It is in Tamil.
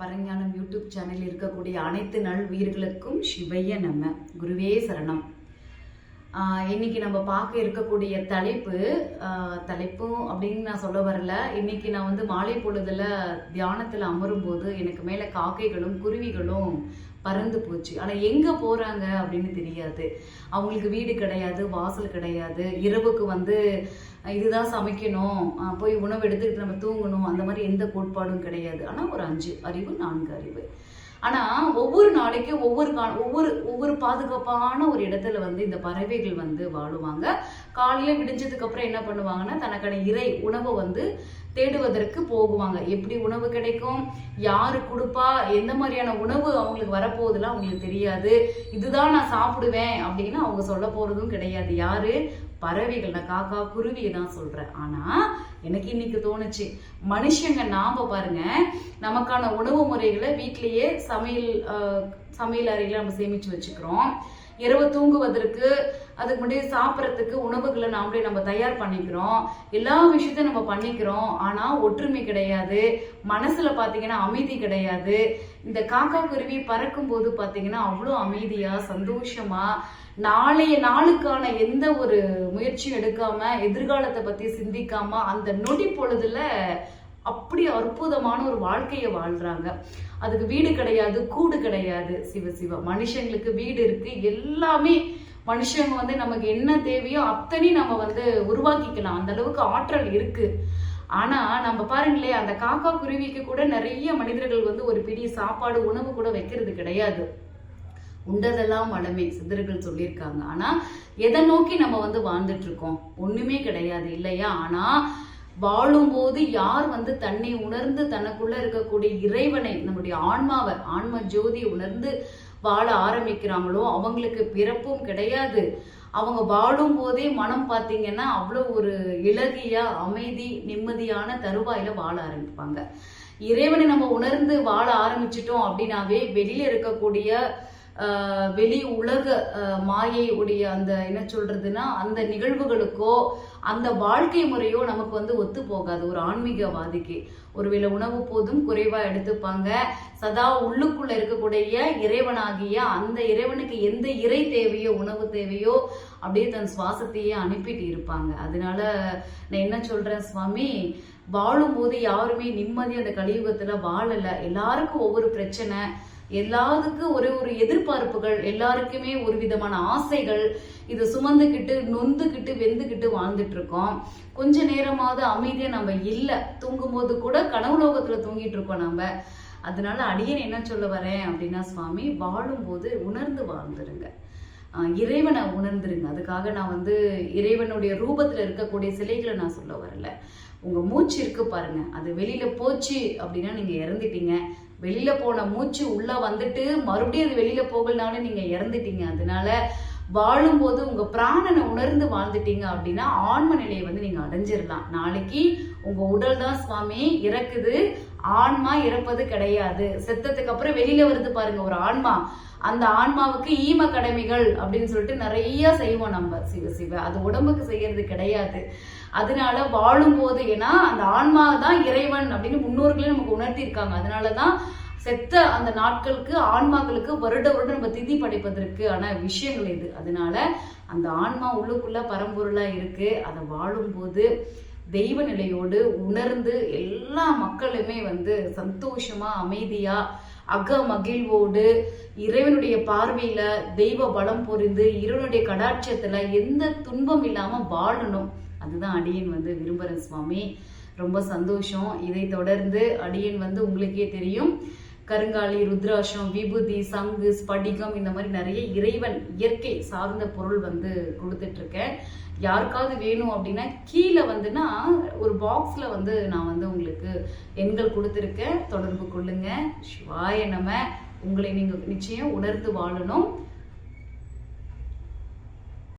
பரஞ்ஞானம் யூடியூப் சேனலில் இருக்கக்கூடிய அனைத்து நல் உயிர்களுக்கும் சிவைய நம்ம குருவே சரணம். இன்னைக்கு நம்ம பார்க்க இருக்கக்கூடிய தலைப்பு தலைப்பும் அப்படின்னு நான் சொல்ல வரல. இன்னைக்கு நான் வந்து மாலை பொழுதுல தியானத்தில் அமரும் போது எனக்கு மேலே காக்கைகளும் குருவிகளும் பறந்து போச்சு. ஆனால் எங்கே போகிறாங்க அப்படின்னு தெரியாது. அவங்களுக்கு வீடு கிடையாது வாசல் கிடையாது. இரவுக்கு வந்து இதுதான் சமைக்கணும். போய் உணவு எடுத்துக்கிட்டு நம்ம தூங்கணும். அந்த மாதிரி எந்த கோட்பாடும் கிடையாது. ஆனால் ஒரு அஞ்சு அறிவு நான்கு அறிவு. ஆனால் ஒவ்வொரு நாளைக்கும் ஒவ்வொரு கா ஒவ்வொரு ஒவ்வொரு பாதுகாப்பான ஒரு இடத்துல வந்து இந்த பறவைகள் வந்து வாழுவாங்க. காலையில் விடிஞ்சதுக்கு அப்புறம் என்ன பண்ணுவாங்கன்னா தனக்கான இறை உணவை வந்து தேடுவதற்கு போகுவாங்க. எப்படி உணவு கிடைக்கும்? யாரு கொடுப்பா? எந்த மாதிரியான உணவு அவங்களுக்கு வரப்போகுதுலாம் அவங்களுக்கு தெரியாது. இதுதான் நான் சாப்பிடுவேன் அப்படின்னு அவங்க சொல்ல போறதும் கிடையாது. யாரு? பறவைகள். நான் காக்கா குருவியை தான் சொல்றேன். ஆனா எனக்கு இன்னைக்கு தோணுச்சு. மனுஷங்க நாம பாருங்க நமக்கான உணவு முறைகளை வீட்டிலேயே சமையல் சமையல் அறையில நம்ம சேமிச்சு வச்சுக்கிறோம். இரவு தூங்குவதற்கு அதுக்கு முன்னாடி சாப்பிட்றதுக்கு உணவுகளை நாமளே நம்ம தயார் பண்ணிக்கிறோம். எல்லா விஷயத்தையும் நம்ம பண்ணிக்கிறோம். ஆனால் ஒற்றுமை கிடையாது. மனசில் பார்த்தீங்கன்னா அமைதி கிடையாது. இந்த காக்கா குருவி பறக்கும் போது பார்த்தீங்கன்னா அவ்வளோ அமைதியாக சந்தோஷமாக நாளைய நாளுக்கான எந்த ஒரு முயற்சியும் எடுக்காம எதிர்காலத்தை பற்றி சிந்திக்காம அந்த நொடி பொழுதுல அப்படி அற்புதமான ஒரு வாழ்க்கையை வாழ்றாங்க. அதுக்கு வீடு கிடையாது கூடு கிடையாது. சிவ சிவ. மனுஷங்களுக்கு வீடு இருக்கு. எல்லாமே மனுஷங்க வந்து நமக்கு என்ன தேவையோ அத்தனையும் நம்ம வந்து உருவாக்கிக்கலாம். அந்த அளவுக்கு ஆற்றல் இருக்கு. ஆனா நம்ம பாருங்களேன் அந்த காக்கா குருவிக்கு கூட நிறைய மனிதர்கள் வந்து ஒரு பிடி சாப்பாடு உணவு கூட வைக்கிறது கிடையாது. உண்டதெல்லாம் வளமே சித்தர்கள் சொல்லியிருக்காங்க. ஆனா எதை நோக்கி நம்ம வந்து வாழ்ந்துட்டு இருக்கோம்? ஒண்ணுமே கிடையாது இல்லையா? ஆனா வாழும்போது யார் வந்து தன்னை உணர்ந்து தனக்குள்ள இருக்கக்கூடிய இறைவனை நம்முடைய ஆன்மாவை ஆன்ம ஜோதி உணர்ந்து வாழ ஆரம்பிக்கிறாங்களோ அவங்களுக்கு பிறப்பும் கிடையாது. அவங்க வாழும் போதே மனம் பார்த்தீங்கன்னா அவ்வளோ ஒரு இலகியா அமைதி நிம்மதியான தருவாயில வாழ ஆரம்பிப்பாங்க. இறைவனை நம்ம உணர்ந்து வாழ ஆரம்பிச்சிட்டோம் அப்படின்னாவே வெளியில இருக்கக்கூடிய வெளி உலக மாயை உடைய அந்த என்ன சொல்றதுன்னா அந்த நிகழ்வுகளுக்கோ அந்த வாழ்க்கை முறையோ நமக்கு வந்து ஒத்து போகாது. ஒரு ஆன்மீகவாதிக்கு. ஒருவேளை உணவு போதும் குறைவா எடுத்துப்பாங்க. சதா உள்ளுக்குள்ள இருக்கக்கூடிய இறைவனாகிய அந்த இறைவனுக்கு எந்த இறை தேவையோ உணவு தேவையோ அப்படியே தன் சுவாசத்தையே அனுப்பிட்டு இருப்பாங்க. அதனால நான் என்ன சொல்றேன் சுவாமி? வாழும்போது யாருமே நிம்மதி அந்த கலியுகத்துல வாழல. எல்லாருக்கும் ஒவ்வொரு பிரச்சனை. எல்லாத்துக்கும் ஒரே ஒரு எதிர்பார்ப்புகள் எல்லாருக்குமே ஒரு விதமான ஆசைகள் இதை சுமந்துக்கிட்டு நொந்துக்கிட்டு வெந்துக்கிட்டு வாழ்ந்துட்டு இருக்கோம் கொஞ்ச நேரமாவது அமைதியா நம்ம இல்ல தூங்கும்போது கூட கனவு லோகத்துல தூங்கிட்டு இருக்கோம் நம்ம அதனால அடியன் என்ன சொல்ல வரேன் அப்படின்னா சுவாமி வாழும்போது உணர்ந்து வாழ்ந்துருங்க. இறைவனை உணர்ந்துருங்க. அதுக்காக நான் வந்து இறைவனுடைய ரூபத்துல இருக்கக்கூடிய சிலைகளை நான் சொல்ல வரல. உங்க மூச்சு இருக்கு பாருங்க. அது வெளியில போச்சு அப்படின்னா நீங்க இறந்துட்டீங்க. வெளியில போன மூச்சு உள்ள வந்துட்டு மறுபடியும் அது வெளியில போகலனாலும் நீங்க இறந்துட்டீங்க. அதனால வாழும்போது உங்க பிராணனை உணர்ந்து வாழ்ந்துட்டீங்க அப்படின்னா ஆன்ம நிலையை வந்து நீங்க அடைஞ்சிடலாம் நாளைக்கு உங்க உடல் தான் சுவாமி இறக்குது. ஆன்மா இறப்பது கிடையாது. செத்ததுக்கு அப்புறம் வெளியில வருது பாருங்க ஒரு ஆன்மா. அந்த ஆன்மாவுக்கு ஈம கடமைகள் அப்படின்னு சொல்லிட்டு நிறைய செய்வோம் நம்ம சிவ சிவ. அது உடம்புக்கு செய்யறது கிடையாது. அதனால வாழும் போது ஏன்னா அந்த ஆன்மா தான் இறைவன் அப்படின்னு முன்னோர்களே நமக்கு உணர்த்தியிருக்காங்க. அதனாலதான் செத்த அந்த நாட்களுக்கு ஆன்மாக்களுக்கு வருட வருடம் நம்ம திதி படைப்பதற்கு ஆன விஷயங்கள் இது. அதனால அந்த ஆன்மா உள்ளுக்குள்ள பரம்பொருளா இருக்கு. அதை வாழும்போது தெய்வ நிலையோடு உணர்ந்து எல்லா மக்களுமே வந்து சந்தோஷமா அமைதியா அக மகிழ்வோடு இறைவனுடைய பார்வையில தெய்வ பலம் பொறிந்து இறைவனுடைய கடாட்சத்துல எந்த துன்பம் இல்லாம வாழணும். அதுதான் அடியன் வந்து விரும்புறேன் சுவாமி. ரொம்ப சந்தோஷம். இதை தொடர்ந்து அடியன் வந்து உங்களுக்கே தெரியும். கருங்காலி ருத்ராஷம் விபூதி சங்கு ஸ்படிகம் இந்த மாதிரி நிறைய இறைவன் இயற்கை சார்ந்த பொருள் வந்து கொடுத்துட்டு இருக்கேன் யாருக்காவது வேணும் அப்படின்னா கீழே வந்துன்னா ஒரு பாக்ஸில் வந்து நான் வந்து உங்களுக்கு எண்கள் கொடுத்துருக்கேன். தொடர்பு கொள்ளுங்க. சிவாய நம்ம உங்களை நீங்கள் நிச்சயம் உணர்ந்து வாழணும்.